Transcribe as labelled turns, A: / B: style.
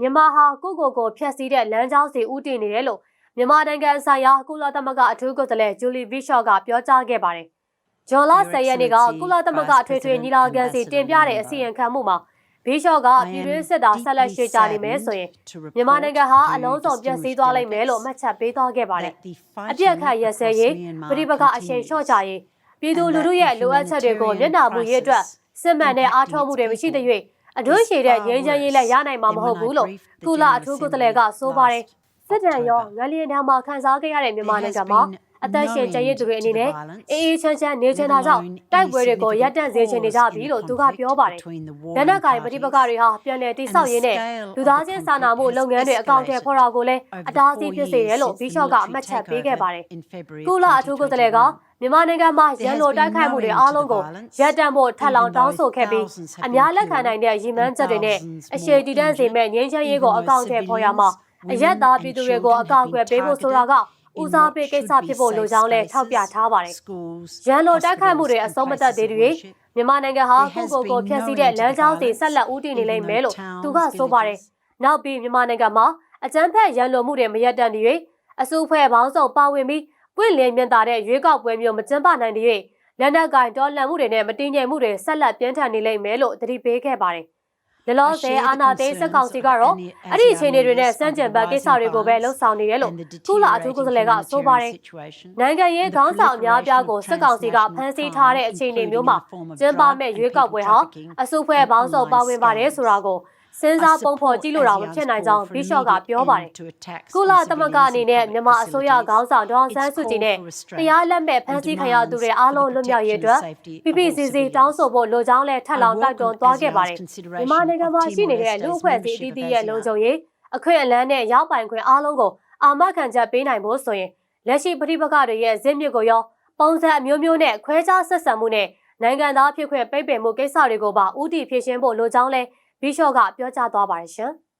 A: မြန်မာဟာကိုယ့်ကိုယ်ကိုဖျက်ဆီးတဲ့လမ်းကြောင်းစီဥတည်နေတယ်လို့မြန်မာနိုင်ငံဆိုင်ရာကုလသမဂ္ဂအထူးကိုယ်စားလှယ်ဂျူလီဘီရှော့ကပြောကြားခဲ့ပါတယ်။ဂျွန်လ10ရက်နေ့ကကုလသမဂ္ဂအထွေထွေညီလာခံစီတင်ပြတဲ့အစီရင်ခံမှုမှာဘီရှော့ကပြည်တွင်းစစ်တာဆက်လက်ရှေ့ချနေမယ်ဆိုရင်မြန်မာနိုင်ငံဟာအလုံးစုံပျက်စီးသွားလိမ့်မယ်လို့မှတ်ချက်ပေးသွားခဲ့ပါတယ်။အပြစ်ခတ်ရက်စဲရေးပြည်ပကအရှိန်လျှော့ချရေးပြည်သူလူထုရဲ့လိုအပ်ချက်တွေကိုမျက်နှာမူရေးအတွက်စစ်မှန်တဲ့အားထုတ်မှုတွေမရှိတဲ့၍ အထူးရှိတဲ့ငြိမ်းချမ်းရေးလည်းရနိုင်မှာမဟုတ်ဘူးလို့ကုလအထူးကိုယ်စားလှယ်ကဆိုပါတယ်စစ်တမ်းရောငလျင်တန်းမှာခန်းစားခဲ့ရတဲ့မြန်မာနိုင်ငံမှာ အသက်ရှင်ကျရည်သူတွေအနေနဲ့အေးအေးချမ်းချမ်းနေချင်တာကြောင့်တိုက်ပွဲတွေကိုရပ်တန့်စေချင်နေကြပြီလို့သူကပြောပါတယ်။လက်နက်ကိုင်ပဋိပက္ခတွေဟာပြန်လည်တိစောက်ရင်းနဲ့လူသားချင်းစာနာမှုလုပ်ငန်းတွေအကောင့်ထဲဖော်တာကိုလည်းအတားအဆီးဖြစ်စေတယ်လို့ဘီရှော့ကအမှတ်ချက်ပေးခဲ့ပါတယ်။ကုလအထူးကိုယ်စားလှယ်ကမြန်မာနိုင်ငံမှာရန်လိုတိုက်ခိုက်မှုတွေအားလုံးကိုရပ်တန့်ဖို့ထပ်လောင်းတောင်းဆိုခဲ့ပြီးအများလက်ခံနိုင်တဲ့ရည်မှန်းချက်တွေနဲ့အရှိတည်တံ့စေမဲ့ငြိမ်းချမ်းရေးကိုအကောင့်ထဲဖော်ရမှာအရက်သားပြည်သူတွေကိုအကောက်အကွယ်ပေးဖို့ဆိုတာက ဦးစားပေးကိစ္စဖြစ်ဖို့လိုကြောင်းလည်းထောက်ပြထားပါတယ်။ရန်လိုတိုက်ခိုက်မှုတွေအဆုံးမသက်သေးတွေမြန်မာနိုင်ငံဟာကိုကိုကိုဖျက်ဆီးတဲ့လမ်းကြောင်းစီဆက်လက်ဦးတည်နေလိမ့်မယ်လို့သူကဆိုပါတယ်။နောက်ပြီးမြန်မာနိုင်ငံမှာအကြမ်းဖက်ရန်လိုမှုတွေမရက်တန့်နေ၍အစိုးဖွဲ့ပေါင်းစုံပါဝင်ပြီးပွင့်လင်းမြင်သာတဲ့ရွေးကောက်ပွဲမျိုးမကျင်းပနိုင်တဲ့လက်နက်ကင်တော်လှန်မှုတွေနဲ့မတည်ငြိမ်မှုတွေဆက်လက်ပြင်းထန်နေလိမ့်မယ်လို့သတိပေးခဲ့ပါတယ်။ လလောဆယ်အာနာသိန်းစက်ကောင်စီကတော့အဲ့ဒီအခြေအနေတွေနဲ့စန့်ကျင်ဘက်ကိစ္စတွေကိုပဲလှုပ်ဆောင်နေတယ်လို့ကုလအထူးကိုယ်စားလှယ်ကဆိုပါတယ်။နိုင်ငံရေးခေါင်းဆောင်အများအပြားကိုစက်ကောင်စီကဖမ်းဆီးထားတဲ့အခြေအနေမျိုးမှာကျင်းပမဲ့ရွေးကောက်ပွဲဟာအစုဖွဲ့ပေါင်းစုံပါဝင်ပါတယ်ဆိုတာကို စဉ်းစားပုံဖော်ကြည့်လို့တော့မဖြစ်နိုင်ကြောင်းဘီရှော့ကပြောပါတယ်။ကုလသမဂ္ဂအနေနဲ့မြန်မာအစိုးရခေါင်းဆောင်ဒေါအောင်ဆန်းစုကြည်နဲ့တရားလက်မဲ့ဖမ်းဆီးခံရသူတွေအားလုံးလွတ်မြောက်ရေးအတွက် PPCC တောင်းဆိုဖို့လိုကြောင်းလဲထပ်လောင်းတိုက်တွန်းသွားခဲ့ပါတယ်။မြန်မာနိုင်ငံမှာရှိနေတဲ့လူ့အဖွဲ့အစည်းအသီးသီးရဲ့လုံခြုံရေးအခွင့်အလမ်းနဲ့ရောက်ပိုင်ခွင့်အားလုံးကိုအာမခံချက်ပေးနိုင်ဖို့ဆိုရင်လက်ရှိပြည်ပကတွေရဲ့ဇစ်မြစ်ကိုရောပုံစံအမျိုးမျိုးနဲ့ခွဲခြားဆက်ဆံမှုနဲ့နိုင်ငံသားဖြစ်ခွင့်ပိတ်ပင်မှုကိစ္စတွေကိုပါဥတီဖြေရှင်းဖို့လိုကြောင်းလဲ ဘီရှော့ကပြောကြားသွားပါတယ်ရှင်။